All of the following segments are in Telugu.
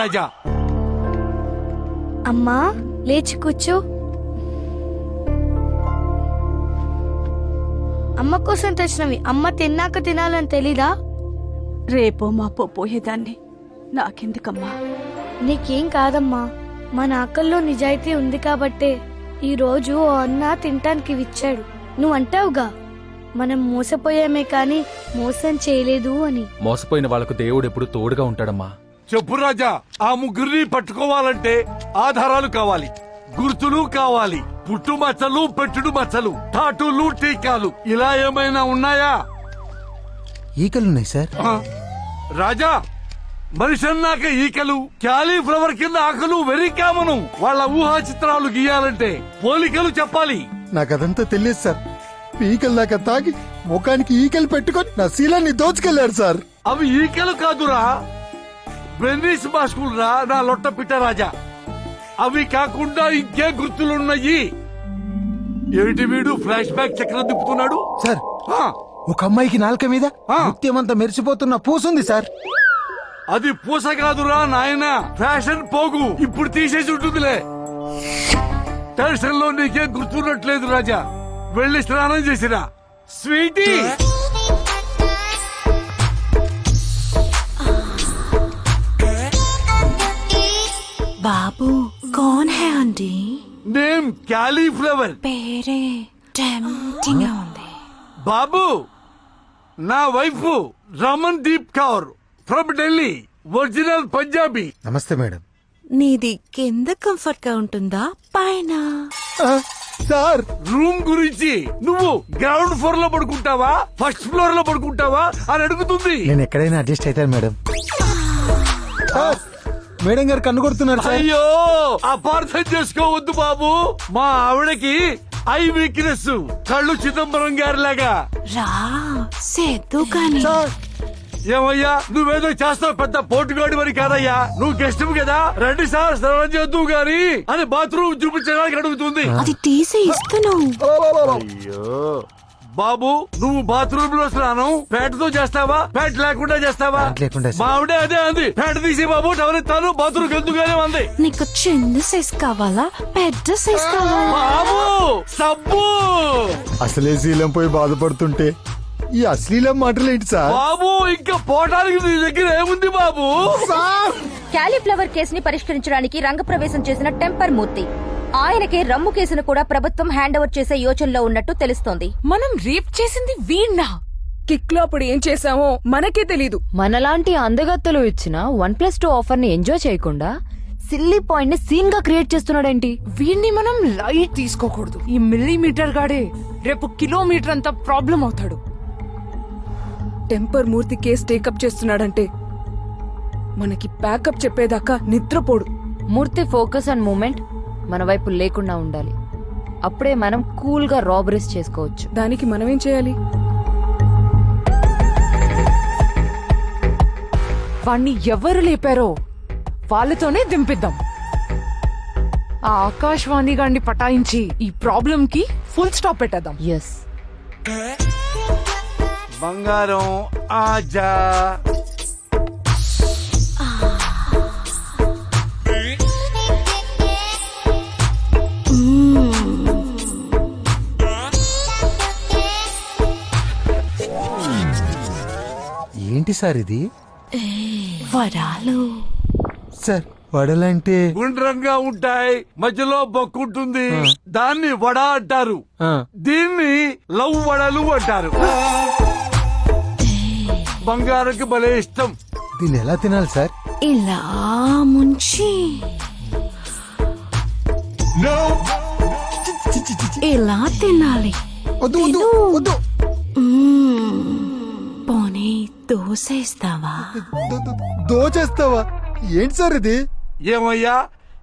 రాజా. అమ్మా లేచి కూర్చో. అమ్మ కోసం తెచ్చినవి అమ్మ తిన్నాక తినాలని తెలీదా? రేపో మాపో పోయేదాన్ని. నాకెందుకమ్మా? నీకేం కాదమ్మా మన ఆకల్లో నిజాయితీ ఉంది కాబట్టే ఈ రోజు ఓ అన్న తినటానికి ఇచ్చాడు నువ్వు అంటావుగా మనం మోసపోయామే కానీ మోసం చేయలేదు అని. మోసపోయిన వాళ్ళకు దేవుడు ఎప్పుడు తోడుగా ఉంటాడమ్మా. చెప్పు రాజా ఆ ముగ్గురిని పట్టుకోవాలంటే ఆధారాలు కావాలి. గుర్తులు కావాలి. పుట్టు మచ్చలు పెట్టుడు మచ్చలు టాటూలు టీకాలు ఇలా ఏమైనా ఉన్నాయా? ఈకలున్నాయి సార్? రాజా మనిషి అన్నాక ఈకలు క్యాలీఫ్లవర్ కింద ఆకలు వెరీ కామను. వాళ్ళ ఊహా చిత్రాలు గీయాలంటే పోలికలు చెప్పాలి. నాకు అదంతా తెలియదు సార్. ఈకలు దాకా తాగి ముఖానికి ఈకలు పెట్టుకొని నా శీలాన్ని దోచుకెళ్ళాడు సార్. అవి ఈకలు కాదురా. బ్రెన్నిస్ మాస్కులు రా నా లొట్ట పిట్ట రాజా అవి కాకుండా ఇంకే గుర్తులున్నాయి. ఏమిటి వీడు ఫ్లాష్ బ్యాక్ చక్రం తిప్పుతున్నాడు? సార్ ఆ, ఒక అమ్మాయికి నాలుక మీద ఆ. ముత్యమంతా మెరిసిపోతున్న పూసుంది సార్. అది పూస కాదురా నాయన. ఫ్యాషన్ పోగు. ఇప్పుడు తీసేసి ఉంటుందిలే. టెన్షన్లో నీకేం గుర్తున్నట్లేదు రాజా. వెళ్ళి స్నానం చేసిరా. స్వీటీ! బాబు కౌన్ హే అండి? Name cauliflower. పేరే టెంప్టింగ్గా ఉంది. బాబు నా wife Ramandeep Kaur from Delhi original Punjabi నమస్తే మేడం. నీది కింద కంఫర్ట్గా ఉంటుందా? పైన. సార్ రూమ్ గురించి నువ్వు గ్రౌండ్ ఫ్లోర్లో పడుకుంటావా? ఫస్ట్ ఫ్లోర్లో పడుకుంటావా? అని అడుగుతుంది. నేను ఎక్కడైనా అడ్జస్ట్ అవుతాను మేడం. మేడం గారు కన్ను కొడుతున్నారు సార్. అయ్యో అపార్థం చేసుకోవద్దు బాబు. మా ఆవిడకి ఐ వీక్నెస్ కళ్ళు చిదంబరం గారి లాగా రా సేద్దు కాని. సార్ ఏమయ్యా నువ్వేదో చేస్తావు పెద్ద పోటుగాడి మరి కాదయ్యా. నువ్వు గెస్ట్ కదా? రెండు సార్లు స్నానం చేద్దు గాని. అని బాత్రూమ్ చూపించడానికి అడుగుతుంది. అది తీసి ఇస్తును అయ్యో. బాబు నువ్వు బాత్రూమ్లో స్నానం పేటతో చేస్తావా? పేట లేకుండా చేస్తావా? ప్యాంట్ లేకుండా ఆవిడే అదే అంది. పేట తీసి బాబు టవరిస్తాను బాత్రూమ్ ఎందుకుగానే ఉంది నీకు చిన్న సైజ్ కావాలా? పెద్ద సైజ్ కావాలా? బాబు సబ్బు! అసలే శీలం పోయి బాధపడుతుంటే ఈ అశ్లీలం మాటలు ఏంటి సార్? బాబు ఇంకా పోవటానికి నీ దగ్గర ఏముంది బాబు? సార్! క్యాలీఫ్లవర్ కేసుని పరిష్కరించడానికి రంగప్రవేశం చేసిన టెంపర్ మూర్తి. ఆయనకే రమ్ము కేసును కూడా ప్రభుత్వం హ్యాండ్ ఓవర్ చేసే యోచనలో ఉన్నట్టు తెలుస్తోంది. మనం రేప్ చేసింది వీణ్ణా? కిక్లో అప్పుడు ఏం చేసామో మనకే తెలీదు. మనలాంటి అందగత్తలు ఇచ్చిన వన్ ప్లస్ టూ ఆఫర్ని ఎంజాయ్ చేయకుండా సిల్లీ పాయింట్ని సీన్గా క్రియేట్ చేస్తున్నాడేంటి? వీణ్ణి మనం లైట్ తీసుకోకూడదు. ఈ మిల్లీమీటర్ గాడే రేపు కిలోమీటర్ అంత ప్రాబ్లం అవుతాడు. టెంపర్ మూర్తి కేసు టేకప్ చేస్తున్నాడంటే మనకి ప్యాకప్ చెప్పేదాకా నిద్రపోడు. మూర్తి ఫోకస్ అండ్ మూమెంట్ మన వైపు లేకుండా ఉండాలి. అప్పుడే మనం కూల్గా రాబరీస్ చేసుకోవచ్చు. దానికి మనమేం చేయాలి? వాణ్ణి ఎవరు లేపారో వాళ్ళతోనే దింపిద్దాం. ఆ ఆకాశవాణి గాండి పటాయించి ఈ ప్రాబ్లం కి ఫుల్ స్టాప్ పెట్టేద్దాం. ఎస్ బంగారం ఆజా. సార్ ఇది? వరాలు. సార్ వడలంటే గుండ్రంగా ఉంటాయి మధ్యలో బొక్కుంటుంది దాన్ని వడ అంటారు. దీన్ని లవ్ వడలు అంటారు. బంగారంకి భలే ఇష్టం. దీన్ని ఎలా తినాలి సార్? ఇలా ముంచి. ఇలా తినాలి. వద్దు వద్దు వద్దు. పోనీ దోశ ఇస్తావా దో- దో- దోచేస్తావా? ఏంటి సార్ ఇది? ఏమయ్యా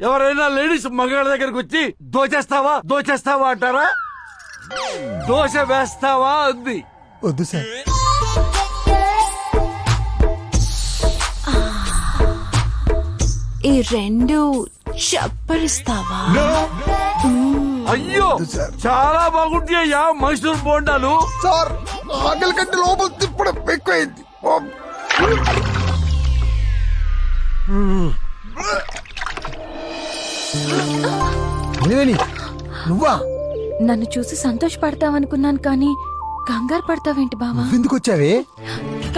ఎవరైనా లేడీస్ మగాళ్ళ దగ్గరకు వచ్చి దోచేస్తావా? దోచేస్తావా అంటారా? దోశ వేస్తావా అంది. వద్దు సార్. ఈ రెండు చప్పరిస్తావా? అయ్యో చాలా బాగుంటాయ్యా మైసూర్ బోండాలు. సార్ ఆకలి కంటే లోపల తిప్పడం ఎక్కువైంది. నువ్వా? నన్ను చూసి సంతోషపడతావనుకున్నాను కానీ కంగారు పడతావేంటి బావా? ఎందుకు వచ్చావే?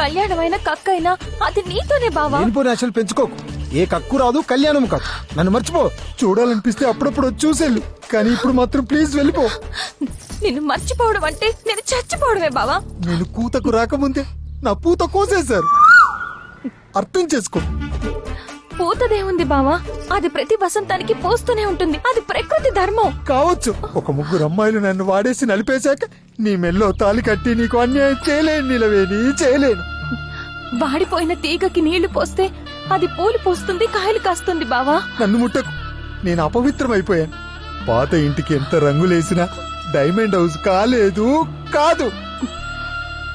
కళ్యాణమైనా కక్కైనా అది నీతోనే బావా? అసలు పెంచుకోకు. ఏ కక్కు రాదు కళ్యాణం కాదు. నన్ను మర్చిపో. చూడాలనిపిస్తే అప్పుడప్పుడు వచ్చి చూసేళ్ళు. కానీ ఇప్పుడు మాత్రం ప్లీజ్ వెళ్ళిపో. నిన్ను మర్చిపోవడం అంటే నేను చచ్చిపోవడమే బావా. నేను కూతకు రాకముందే నా పూత కోసేశారు. అర్థం చేసుకో. పూతదేముంది బావా? అది ప్రతి వసంతానికి పోస్తూనే ఉంటుంది. అది ప్రకృతి ధర్మం. కావచ్చు. ఒక ముగ్గురు అమ్మాయిలు నన్ను వాడేసి నలిపేశాక నీ మెల్లో తాలి కట్టి నీకు అన్యాయం చేయలేను నిలవేని చేయలేను. వాడిపోయిన తీగకి నీళ్ళు పోస్తే అది పూలు పోస్తుంది కాయలు కాస్తుంది బావా. నన్ను ముట్టకు. నేను అపవిత్రమైపోయాను. పాత ఇంటికి ఎంత రంగులేసినా డైమండ్ హౌస్ కాలేదు కాదు.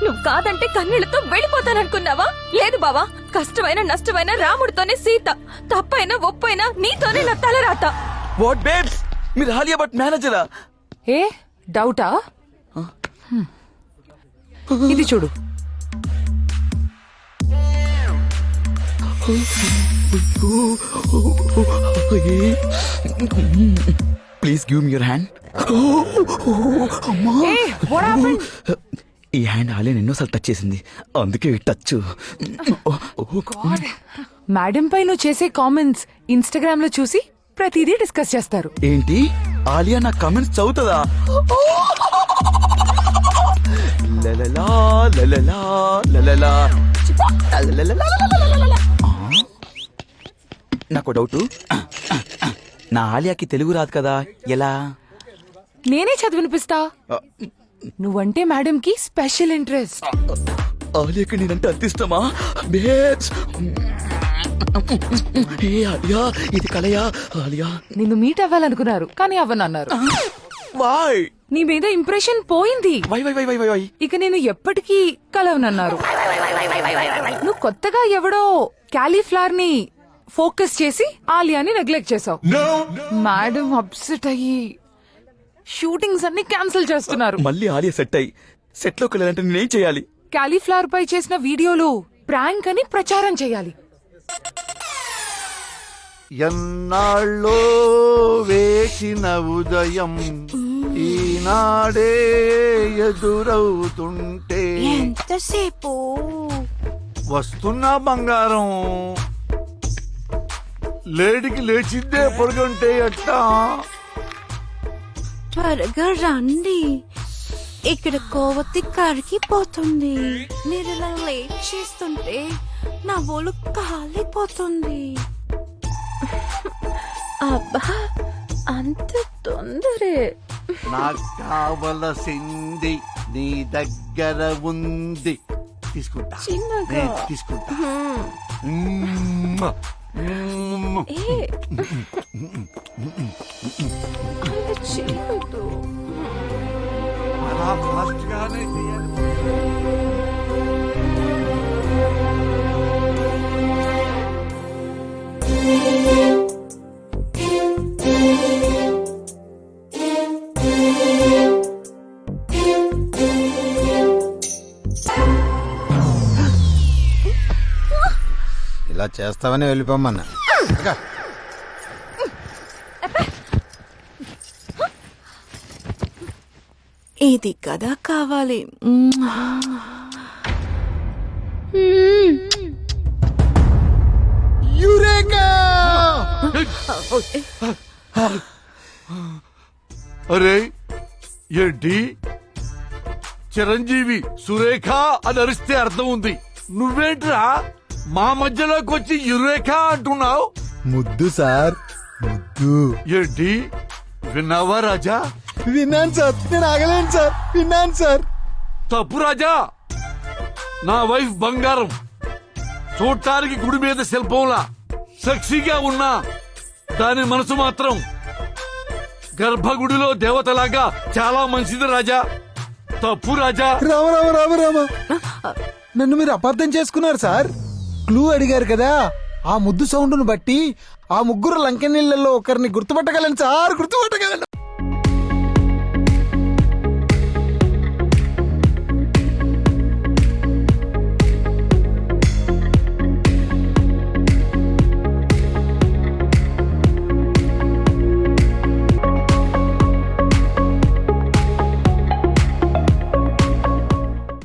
నువ్వు కాదంటే కన్నీళ్ళతో వెళ్ళిపోతాననుకున్నావా? లేదు బావా కష్టమైన నష్టమైన రాముడితోనే సీత. తప్పైనా ఒప్పైనా నీతోనే నా తలరాత. What babes? మీరు హాలియా బట్ మేనేజరా? ఏ డౌటా? హ్మ్. ఇది చూడు ప్లీజ్ గివ్ యువర్ హ్యాండ్ ఈ హ్యాండ్ ఆలే ఎన్నోసార్లు టచ్ చేసింది అందుకే టచ్ మేడం పై నువ్వు చేసే కామెంట్స్ ఇన్స్టాగ్రామ్లో చూసి ప్రతిదీ డిస్కస్ చేస్తారు ఏంటి ఆలియా నా కామెంట్స్ చదువుతుందా లలలా లలలా లలలా లలలా నాకు డౌట్. నా ఆలియాకి తెలుగు రాదు కదా ఎలా? నేనే చదివినిపిస్తా. నువ్వంటే మేడం కి స్పెషల్ ఇంట్రెస్ట్. ఆలియాకి నేనంటే ఏ ఆలియా ఇది కలయా? ఆలియా. నిన్ను మీట్ అవ్వాలనుకున్నారు కానీ అవ్వనన్నారు. వాయ్ నీ మీద ఇంప్రెషన్ పోయింది. Why why why why why why ఇక నేను ఎప్పటికీ కలవనన్నారు. నువ్వు కొత్తగా ఎవడో క్యాలీఫ్లవర్ని ఫోకస్ చేసి ఆలియాని నెగ్లెక్ట్ చేసావు. మేడం అప్సెట్ అయ్యి షూటింగ్స్ అన్ని క్యాన్సిల్ చేస్తున్నారు. మళ్ళీ ఆలియా సెట్ అయ్యి సెట్లోకి వెళ్ళాలంటే నేనేం చేయాలి? క్యాలీఫ్లవర్ పై చేసిన వీడియోలు ప్రాంక్ అని ప్రచారం చేయాలి. ఎన్నాళ్ళో వేసిన ఉదయం ఈనాడే ఎదురవుతుంటే ఎంతసేపు? వస్తున్నా బంగారం లేడికి లేచిందే పొడుగుంటే ఎట్టా? త్వరగా రండి. ఇక్కడ కోవతి కరిగిపోతుంది మీరు ఇలా లేట్ చేస్తుంటే నా ఒళ్ళు కాలిపోతుంది. అబ్బా అంత తొందరే. నాకు కావలసింది నీ దగ్గర ఉంది. తీసుకుంటా. చిన్నగా. నేను తీసుకుంటా. మ్మ్. మ్మ్. ఏ అలా చేయొద్దు. అలా ఫాస్ట్ గానే చేయాలి ఇలా చేస్తావని వెళ్ళిపోమ్మన్నా ఇది కదా కావాలి. అరే ఏంటి? చిరంజీవి సురేఖ అని అరిస్తే అర్థం ఉంది. నువ్వేంట్రా? మా మధ్యలోకి వచ్చి యురేఖ అంటున్నావు? ముద్దు సార్ ముద్దు. ఏంటి? విన్నావా రాజా? విన్నాను సార్ నేను ఆగలేను సార్ విన్నాను సార్. తప్పు రాజా. నా వైఫ్ బంగారం. చూడటానికి గుడి మీద శిల్పంలా సెక్సీగా ఉన్నా దాని మనసు మాత్రం గర్భగుడిలో దేవతలాగా చాలా మంచిది రాజా. తప్పు రాజా. రామ రామ రామ రామ. నన్ను మీరు అపార్థం చేసుకున్నారు సార్. క్లూ అడిగారు కదా. ఆ ముద్దు సౌండ్ను బట్టి ఆ ముగ్గురు లంకెనీళ్ళల్లో ఒకరిని గుర్తుపట్టగలను సార్ గుర్తుపట్టగలను.